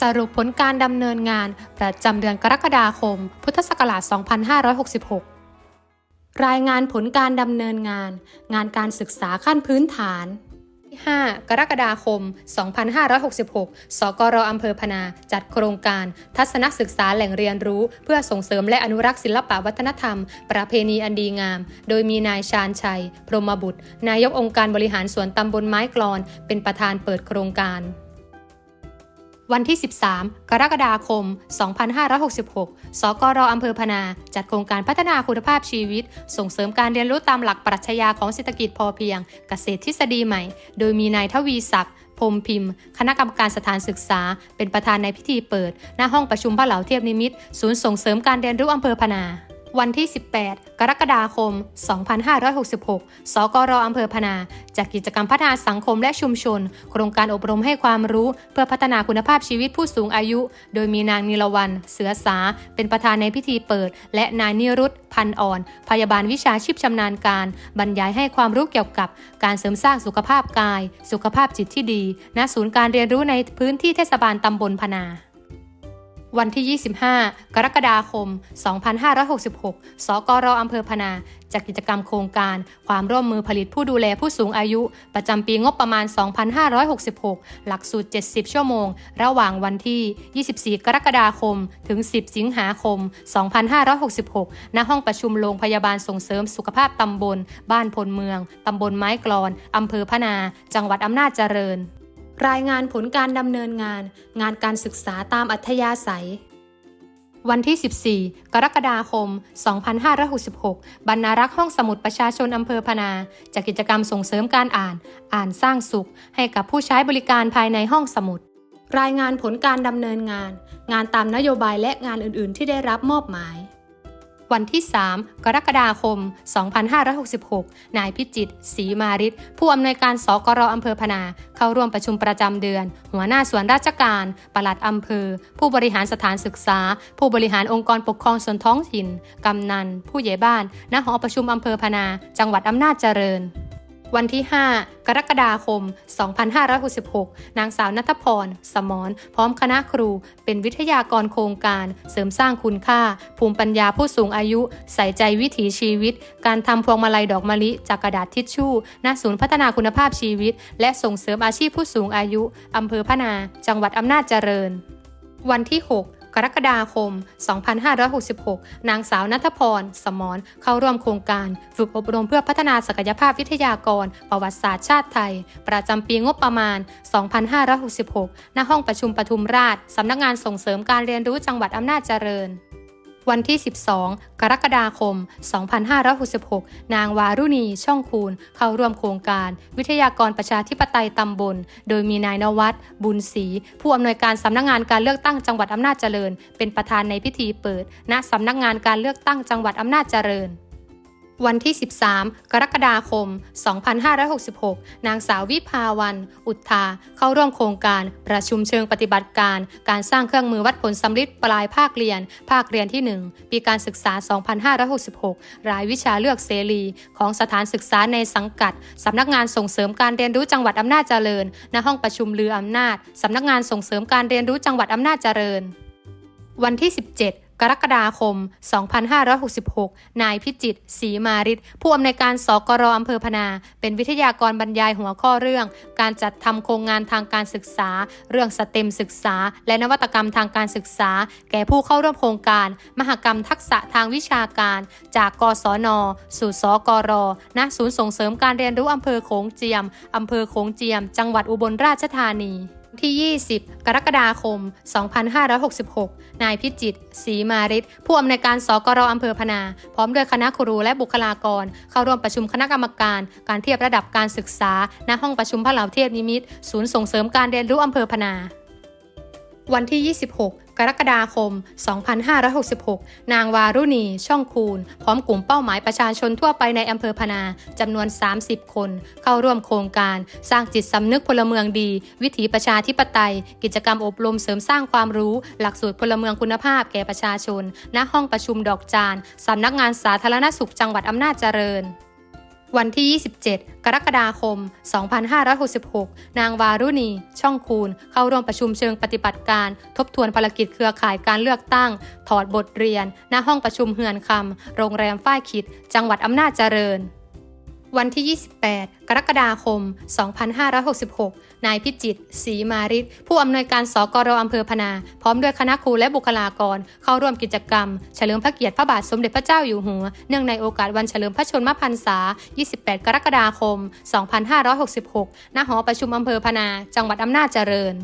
สรุปผลการดำเนินงานประจำเดือนกรกฎาคม พุทธศักราช 2566 รายงานผลการดำเนินงาน งานการศึกษาขั้นพื้นฐาน 5 กรกฎาคม 2566 สกรอำเภอพนา จัดโครงการ ทัศนศึกษาแหล่งเรียนรู้ เพื่อส่งเสริมและอนุรักษ์ศิลปวัฒนธรรม ประเพณีอันดีงาม โดยมีนายชาญชัย พรหมบุตร นายกองค์การบริหารส่วนตำบลไม้กลอน เป็นประธานเปิดโครงการ วันที่ 13 กรกฎาคม 2566 สกรอำเภอพนา จัดโครงการพัฒนาคุณภาพชีวิต ส่งเสริมการเรียนรู้ตามหลักปรัชญาของเศรษฐกิจพอเพียง เกษตรทฤษฎีใหม่ โดยมีนายทวีศักดิ์พรมพิมพ์ คณะกรรมการสถานศึกษา เป็นประธานในพิธีเปิด หน้าห้องประชุมพระเหลาเทียบนิมิต ศูนย์ส่งเสริมการเรียนรู้อำเภอพนา วันที่ 18 กรกฎาคม 2566 สกรอำเภอพนาจัดกิจกรรมพัฒนาสังคมและชุมชน โครงการอบรมให้ความรู้เพื่อพัฒนาคุณภาพชีวิตผู้สูงอายุ โดยมีนางนิลวัน เสือสา เป็นประธานในพิธีเปิด และนายนิรุตพันอ่อน พยาบาลวิชาชีพชำนาญการ บรรยายให้ความรู้เกี่ยวกับการเสริมสร้างสุขภาพกาย สุขภาพจิตที่ดี ณ ศูนย์การเรียนรู้ในพื้นที่เทศบาลตำบลพนา วันที่ 25 กรกฎาคม 2566 สกรอำเภอพนาจัดกิจกรรมโครงการ ความร่วมมือผลิตผู้ดูแลผู้สูงอายุ ประจำปีงบประมาณ 2566 หลักสูตร 70 ชั่วโมง ระหว่างวันที่ 24 กรกฎาคม ถึง 10 สิงหาคม 2566 ณ ห้องประชุมโรงพยาบาลส่งเสริมสุขภาพตำบล บ้านพลเมือง ตำบลไม้กลอน อำเภอพนา จังหวัดอำนาจเจริญ รายงานผลการดำเนินงาน งานการศึกษาตามอัธยาศัย วันที่ 14 กรกฎาคม 2566 บรรณารักษ์ห้องสมุดประชาชนอำเภอพนาจัดกิจกรรมส่งเสริมการอ่าน อ่านสร้างสุข ให้กับผู้ใช้บริการภายในห้องสมุด รายงานผลการดำเนินงาน งานตามนโยบายและงานอื่น ๆ ที่ได้รับมอบหมาย วันที่ 3 กรกฎาคม 2566 นายพิจิตรศรีมาริศผู้อำนวยการสกรอำเภอพนา เข้าร่วมประชุมประจำเดือน หัวหน้าส่วนราชการ ปลัดอำเภอ ผู้บริหารสถานศึกษา ผู้บริหารองค์กรปกครองส่วนท้องถิ่น กำนัน ผู้ใหญ่บ้านณหอประชุมอำเภอพนา จังหวัดอำนาจเจริญ วันที่ 5 กรกฎาคม 2566 นางสาวนัทพร สมร พร้อมคณะครู เป็นวิทยากรโครงการ เสริมสร้างคุณค่า ภูมิปัญญาผู้สูงอายุ ใส่ใจวิถีชีวิต การทำพวงมาลัยดอกมะลิ จากกระดาษทิชชู่ ณ ศูนย์พัฒนาคุณภาพชีวิต และส่งเสริมอาชีพผู้สูงอายุ อำเภอพนา จังหวัดอำนาจเจริญ วันที่ 6 กรกฎาคม 2566 นางสาวนัทพร สมรเข้าร่วมโครงการ ฝึกอบรมเพื่อพัฒนาศักยภาพวิทยากร ประวัติศาสตร์ชาติไทย ประจำปีงบประมาณ 2566 ณ ห้องประชุมปทุมราช สำนักงานส่งเสริมการเรียนรู้จังหวัดอำนาจเจริญ วันที่ 12 กรกฎาคม 2566 นางวารุณี ช่องคูณ เข้าร่วมโครงการ วิทยากรประชาธิปไตยตำบล โดยมีนายนวัดบุญศรี ผู้อำนวยการสำนักงานการเลือกตั้งจังหวัดอำนาจเจริญ เป็นประธานในพิธีเปิด ณสำนักงานการเลือกตั้งจังหวัดอำนาจเจริญ วันที่ 13 กรกฎาคม 2566 นางสาววิภาวัน อุทธา เข้าร่วมโครงการ ประชุมเชิงปฏิบัติการ การสร้างเครื่องมือวัดผลสำลิดปลายภาคเรียน ภาคเรียนที่ 1 ปีการศึกษา 2566 รายวิชาเลือกเสรี ของสถานศึกษาในสังกัด สำนักงานส่งเสริมการเรียนรู้จังหวัดอำนาจเจริญ ณ ห้องประชุมลืออำนาจ สำนักงานส่งเสริมการเรียนรู้จังหวัดอำนาจเจริญ วันที่ 17 กรกฎาคม 2566 นายพิจิตศรีมาริศผู้อำนวยการสกรอำเภอพนา เป็นวิทยากรบรรยายหัวข้อเรื่อง การจัดทำโครงงานทางการศึกษา เรื่องสเต็มศึกษา และนวัตกรรมทางการศึกษา แก่ผู้เข้าร่วมโครงการ มหกรรมทักษะทางวิชาการ จากกศน สู่สกรณศูนย์ส่งเสริมการเรียนรู้อำเภอโขงเจียมอำเภอโขงเจียม จังหวัดอุบลราชธานี ที่ 20 กรกฎาคม 2566 นายพิจิตรศรีมาริศผู้อำนวยการสกรอำเภอพนา พร้อมด้วยคณะครูและบุคลากร เข้าร่วมประชุมคณะกรรมการ การเทียบระดับการศึกษา ณ ห้องประชุมพระเหลาเทียบนิมิตรศูนย์ส่งเสริมการเรียนรู้อำเภอพนา วันที่ 26 กรกฎาคม 2566 นางวารุณี ช่องคูณ พร้อมกลุ่มเป้าหมายประชาชนทั่วไปในอำเภอพนาจำนวน 30 คน เข้าร่วมโครงการ สร้างจิตสำนึกพลเมืองดี วิถีประชาธิปไตย กิจกรรมอบรมเสริมสร้างความรู้ หลักสูตรพลเมืองคุณภาพแก่ประชาชน ณ ห้องประชุมดอกจานสำนักงานสาธารณสุขจังหวัดอำนาจเจริญ วันที่ 27 กรกฎาคม 2566 นางวารุณี ช่องคูณ เข้าร่วมประชุมเชิงปฏิบัติการ ทบทวนภารกิจเครือข่ายการเลือกตั้ง ถอดบทเรียน ณ ห้องประชุมเฮือนคำ โรงแรมฝ้ายขิด จังหวัดอำนาจเจริญ วันที่ 28 กรกฎาคม 2566 นายพิจิตรศรีมาริศผู้อำนวยการสกรอำเภอพนา พร้อมด้วยคณะครูและบุคลากร เข้าร่วมกิจกรรม เฉลิมพระเกียรติพระบาทสมเด็จพระเจ้าอยู่หัว เนื่องในโอกาสวันเฉลิมพระชนมพรรษา 28 กรกฎาคม 2566 ณ หอประชุมอำเภอพนา จังหวัดอำนาจเจริญ